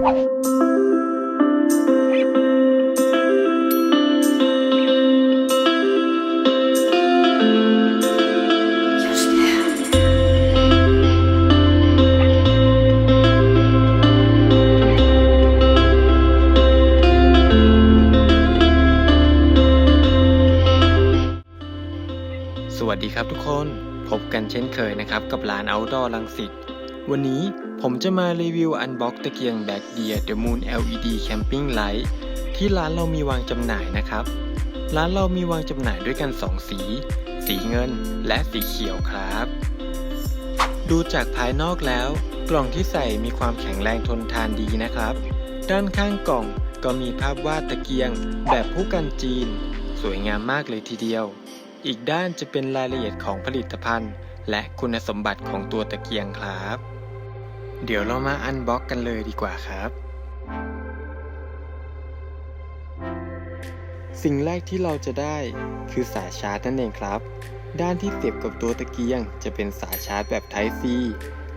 สวัสดีครับทุกคน พบกันเช่นเคยนะครับ กับร้าน Outdoor ลังสิต วันนี้ผมจะมารีวิวอันบ็อกตะเกียงแบ็กเดีย The Moon LED Camping Light ที่ร้านเรามีวางจำหน่ายนะครับ ร้านเรามีวางจำหน่ายด้วยกัน 2 สี สีเงินและสีเขียวครับ ดูจากภายนอกแล้ว กล่องที่ใส่มีความแข็งแรงทนทานดีนะครับ ด้านข้างกล่องก็มีภาพวาดตะเกียงแบบผู้กันจีน สวยงามมากเลยทีเดียว อีกด้านจะเป็นรายละเอียดของผลิตภัณฑ์ และคุณสมบัติของตัวตะเกียงครับ เดี๋ยวเรามาอันบ็อกกันเลยดีกว่าครับ สิ่งแรกที่เราจะได้คือสายชาร์จนั่นเองครับ ด้านที่เสียบกับตัวตะเกียง จะเป็นสายชาร์จแบบ Type C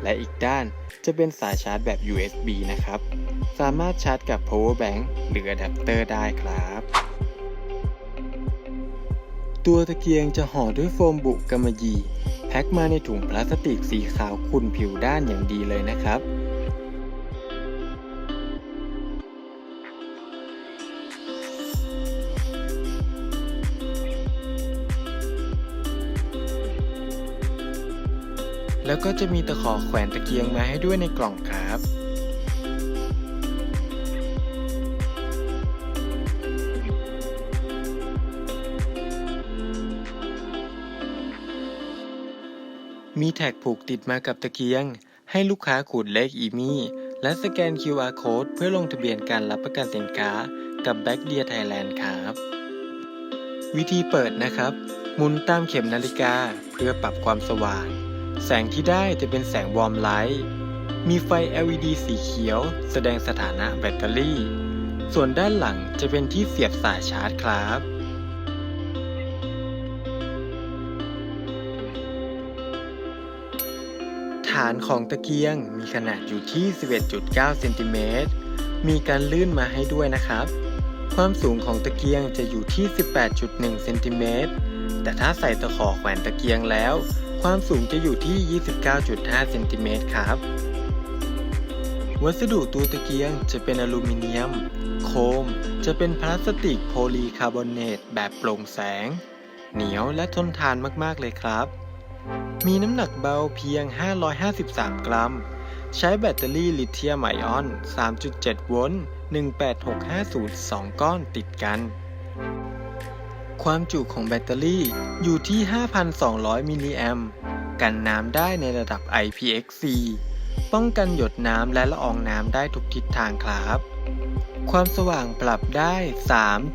และอีกด้านจะเป็นสายชาร์จแบบ USB นะครับ สามารถชาร์จกับ power bank หรืออะแดปเตอร์ได้ครับ ตัวตะเกียงจะห่อด้วยโฟมบุกำมะหยี่ พ็คมาในถุงพลาสติกสีขาวคุนผิวด้านอย่างดีเลยนะครับแล้วก็จะมีตะขอแขวนตะเกียงมาให้ด้วยในกล่องครับ มีแท็กผูกติดมากับตะเกียง ให้ลูกค้าขูดเลขอีมี่ และสแกน QR code เพื่อลงทะเบียนการรับประกันสินค้ากับแบ็กเดียไทยแลนด์ครับ วิธีเปิดนะครับ หมุนตามเข็มนาฬิกาเพื่อปรับความสว่าง แสงที่ได้จะเป็นแสงวอร์มไลท์มีไฟ LED สีเขียว แสดงสถานะแบตเตอรี่ ส่วนด้านหลังจะเป็นที่เสียบสายชาร์จครับ ฐานของตะเกียงมีขนาดอยู่ที่ 11.9 เซนติเมตร มีการลื่นมาให้ด้วยนะครับ ความสูงของตะเกียงจะอยู่ที่ 18.1 เซนติเมตร แต่ถ้าใส่ตะขอแขวนตะเกียงแล้ว ความสูงจะอยู่ที่ 29.5 เซนติเมตรครับ วัสดุตัวตะเกียงจะเป็นอลูมิเนียม โคม จะเป็นพลาสติกโพลีคาร์บอเนตแบบโปร่งแสง เหนียวและทนทานมากๆเลยครับ มีน้ำหนักเบาเพียง 553 กรัม ใช้แบตเตอรี่ลิเธียมไอออน 3.7 โวลต์ 18650 2 ก้อนติดกัน ความจุของแบตเตอรี่อยู่ที่ 5,200 มิลลิแอมป์กันน้ำได้ในระดับ IPX4 ป้องกันหยดน้ำและละอองน้ำได้ทุกทิศทางครับ ความสว่างปรับได้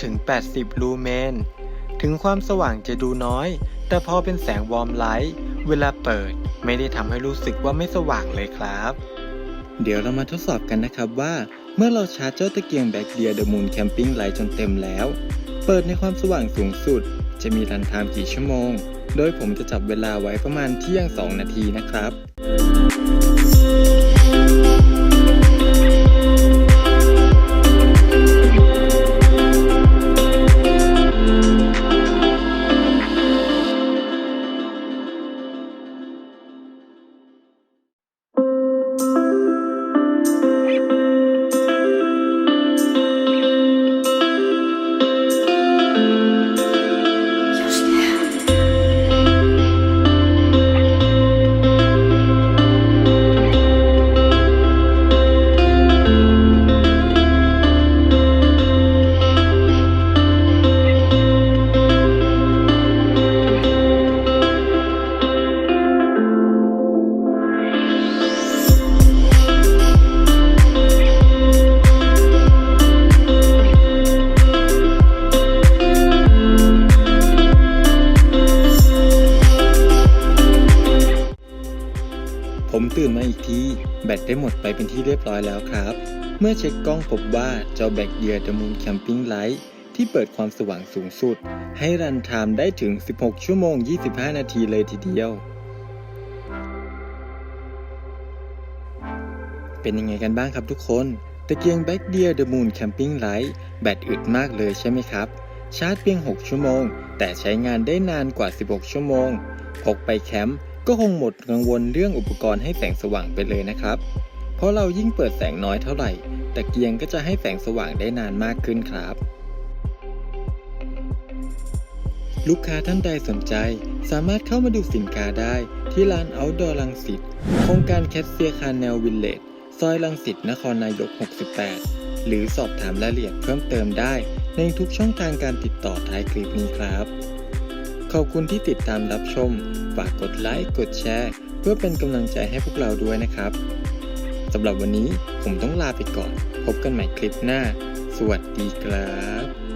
3-80 ลูเมน ถึงความสว่างจะดูน้อย แต่พอเป็นแสงวอร์มไลท์ เวลาเปิดไม่ได้ทำให้รู้สึกว่าไม่สว่างเลยครับ เดี๋ยวเรามาทดสอบกันนะครับว่า เมื่อเราชาร์จเจ้าตะเกียงแบ็คเดียเดอะมูนแคมปิ้งไลท์จนเต็มแล้ว เปิดในความสว่างสูงสุด จะมีรันไทม์กี่ชั่วโมง โดยผมจะจับเวลาไว้ประมาณเที่ยง 2 นาทีนะครับ ผมตื่นมาอีกที แบตได้หมดไปเป็นที่เรียบร้อยแล้วครับ เมื่อเช็คกล้องพบว่าจ้าแบกเดีย The Moon Camping Light ที่เปิดความสว่างสูงสุด ให้รันไทม์ได้ถึง 16 ชั่วโมง 25 นาทีเลยทีเดียว เป็นยังไงกันบ้างครับทุกคนตะเกียงแบ็กเดียเดอะมูนแคมปิ้งไลท์แบตอึดมากเลยใช่ไหมครับ ชาร์จเพียง 6 ชั่วโมง แต่ใช้งานได้นานกว่า 16 ชั่วโมงพกไปแคมป์ ก็คงหมดกังวลเรื่องอุปกรณ์ให้แสงสว่างไปเลยนะครับ เพราะเรายิ่งเปิดแสงน้อยเท่าไหร่ ตะเกียงก็จะให้แสงสว่างได้นานมากขึ้นครับ ลูกค้าท่านใดสนใจ สามารถเข้ามาดูสินค้าได้ที่ร้าน Outdoor ลังสิตโครงการแคสเซียคาแนลวิลเลจซอยลังสิตนครนายก 68 หรือสอบถามรายละเอียดเพิ่มเติมได้ในทุกช่องทางการติดต่อท้ายคลิปนี้ครับ ขอบคุณที่ติดตามรับชม ฝากกดไลค์ กดแชร์ เพื่อเป็นกำลังใจให้พวกเราด้วยนะครับสำหรับวันนี้ผมต้องลาไปก่อน พบกันใหม่คลิปหน้า สวัสดีครับ